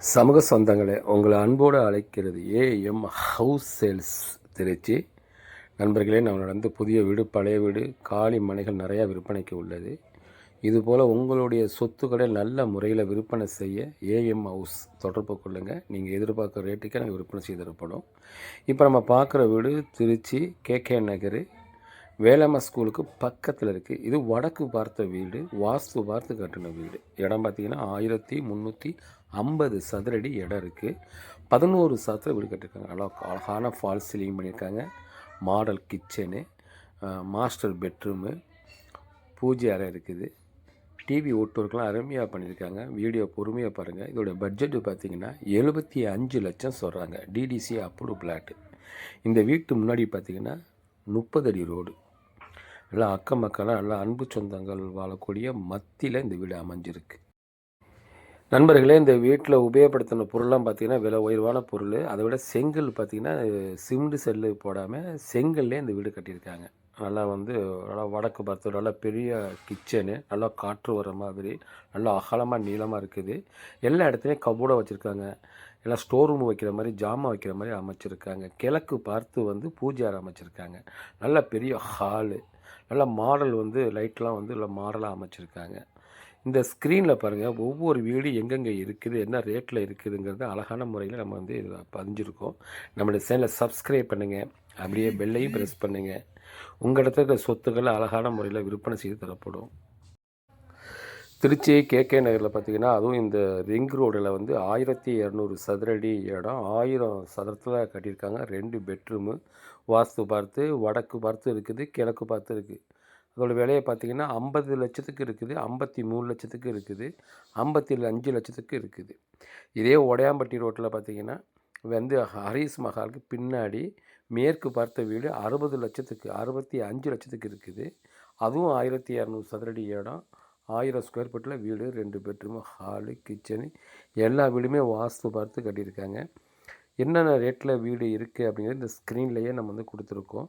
சமூக சொந்தங்களை உங்களை அன்போடு அழைக்கிறது ஏஎம் ஹவுஸ் சேல்ஸ் திருச்சி. நண்பர்களே நம்மளோட வந்து புதிய வீடு பழைய வீடு காலி மனைகள் நிறையா விற்பனைக்கு உள்ளது. இதுபோல் உங்களுடைய சொத்துக்களை நல்ல முறையில் விற்பனை செய்ய ஏஎம் ஹவுஸ் தொடர்பு கொள்ளுங்கள் நீங்கள் எதிர்பார்க்குற ரேட்டுக்கே நாங்கள் விற்பனை செய்து தரப்படும் இப்போ நம்ம பார்க்குற வீடு திருச்சி கேகே நகர் வேலம்மா ஸ்கூலுக்கு பக்கத்தில் இருக்குது இது வடக்கு பார்த்த வீடு வாஸ்து பார்த்து கட்டின வீடு. இடம் பார்த்தீங்கன்னா ஆயிரத்தி முந்நூற்றி ஐம்பது சதுரடி இடம் இருக்குது பதினோரு சதுர வீடு கட்டியிருக்காங்க நல்லா அழகான ஃபால் சீலிங் பண்ணியிருக்காங்க. மாடல் கிச்சனு மாஸ்டர் பெட்ரூமு பூஜை அறை இருக்குது. டிவி ஒட்டுவர்க்கெலாம் அருமையாக பண்ணியிருக்காங்க. வீடியோ பொறுமையாக பாருங்கள் இதோட பட்ஜெட்டு பார்த்தீங்கன்னா எழுபத்தி அஞ்சு லட்சம் சொல்கிறாங்க டிடிசி அப்ரூவ் பிளாட்டு இந்த வீட்டு முன்னாடி பார்த்தீங்கன்னா முப்பது அடி ரோடு நல்லா அக்கம் பக்கம்லாம் நல்லா அன்பு சொந்தங்கள் வாழக்கூடிய மத்தியில் இந்த வீடு அமைஞ்சிருக்கு. நண்பர்களே இந்த வீட்டில் உபயோகப்படுத்தின பொருள்லாம் பார்த்திங்கன்னா விலை உயர்வான பொருள். அதை விட செங்கல் பார்த்தீங்கன்னா சிமெண்ட் செல்லு போடாமல் செங்கல்லே இந்த வீடு கட்டியிருக்காங்க. நல்லா வந்து நல்லா வடக்கு பார்த்து நல்லா பெரிய கிச்சனு நல்லா காற்று வர மாதிரி நல்லா அகலமாக நீளமாக இருக்குது. எல்லா இடத்துலையும் கபோர்டாக வச்சுருக்காங்க. எல்லாம் ஸ்டோர் ரூம் வைக்கிற மாதிரி ஜாமான் வைக்கிற மாதிரி அமைச்சிருக்காங்க. கிழக்கு பார்த்து வந்து பூஜை அமைச்சிருக்காங்க. நல்லா பெரிய ஹாலு நல்லா மாடல் வந்து லைட்லாம் வந்து நல்லா மாடலாக அமைச்சிருக்காங்க. இந்த ஸ்க்ரீனில் பாருங்கள் ஒவ்வொரு வீடு எங்கெங்கே இருக்குது என்ன ரேட்டில் இருக்குதுங்கிறது அழகான முறையில் நம்ம வந்து இதில் பதிஞ்சிருக்கோம். நம்மளுடைய சேனலை சப்ஸ்கிரைப் பண்ணுங்கள் அப்படியே பெல்லையும் ப்ரெஸ் பண்ணுங்கள் உங்கள் இடத்துல இருக்கிற சொத்துக்களை அழகான முறையில் விற்பனை செய்து தரப்படும். திருச்சி கேகே நகரில் பார்த்தீங்கன்னா அதுவும் இந்த ரிங் ரோடில் வந்து ஆயிரத்தி இரநூறு சதுரடி இடம் ஆயிரம் சதுரத்தில் கட்டியிருக்காங்க. ரெண்டு பெட்ரூமு வாஸ்து பார்த்து வடக்கு பார்த்து இருக்குது கிழக்கு பார்த்து இருக்குது அதோட விலையை பார்த்தீங்கன்னா ஐம்பது லட்சத்துக்கு இருக்குது ஐம்பத்தி மூணு லட்சத்துக்கு இருக்குது ஐம்பத்தி அஞ்சு லட்சத்துக்கு இருக்குது. இதே ஒடையாம்பட்டி ரோட்டில் பார்த்தீங்கன்னா வந்து ஹரீஸ் மஹாலுக்கு பின்னாடி மேற்கு பார்த்த வீடு அறுபது லட்சத்துக்கு அறுபத்தி அஞ்சு லட்சத்துக்கு இருக்குது. அதுவும் ஆயிரத்தி இரநூறு சதுரடி இடம். ஆயிரம் ஸ்கொயர் ஃபீட்டில் வீடு ரெண்டு பெட்ரூமு ஹாலு கிச்சனு எல்லா வீடுமே வாஸ்து பார்த்து கட்டியிருக்காங்க. என்னென்ன ரேட்டில் வீடு இருக்குது அப்படிங்கிறது இந்த ஸ்க்ரீன்லேயே நம்ம வந்து கொடுத்துருக்கோம்.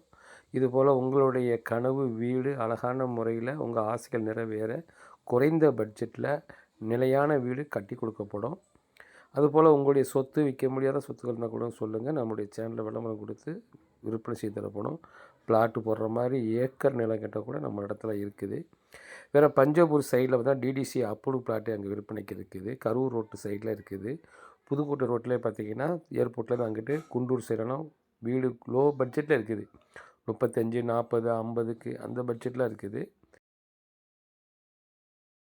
இதுபோல் உங்களுடைய கனவு வீடு அழகான முறையில் உங்கள் ஆசைகள் நிறைவேற குறைந்த பட்ஜெட்டில் நிலையான வீடு கட்டி கொடுக்கப்படும். அதுபோல் உங்களுடைய சொத்து விற்க முடியாத சொத்துக்கள் இருந்தால் கூட சொல்லுங்கள் நம்முடைய சேனலில் விளம்பரம் கொடுத்து விற்பனை செய்து தரப்படும். பிளாட்டு போடுற மாதிரி ஏக்கர் நிலம் கேட்டால் கூட நம்ம இடத்துல இருக்குது. வேறு பஞ்சபூர் சைடில் தான் டிடிசி அப்ரூவ் பிளாட்டு அங்கே விற்பனைக்கு இருக்குது. கரூர் ரோட்டு சைடில் இருக்குது. புதுக்கோட்டை ரோட்லேயே பார்த்தீங்கன்னா ஏர்போர்ட்லேருந்து அங்கிட்டு குண்டூர் சைடெல்லாம் வீடு லோ பட்ஜெட்டில் இருக்குது. முப்பத்தஞ்சு நாற்பது ஐம்பதுக்கு அந்த பட்ஜெட்டில் இருக்குது.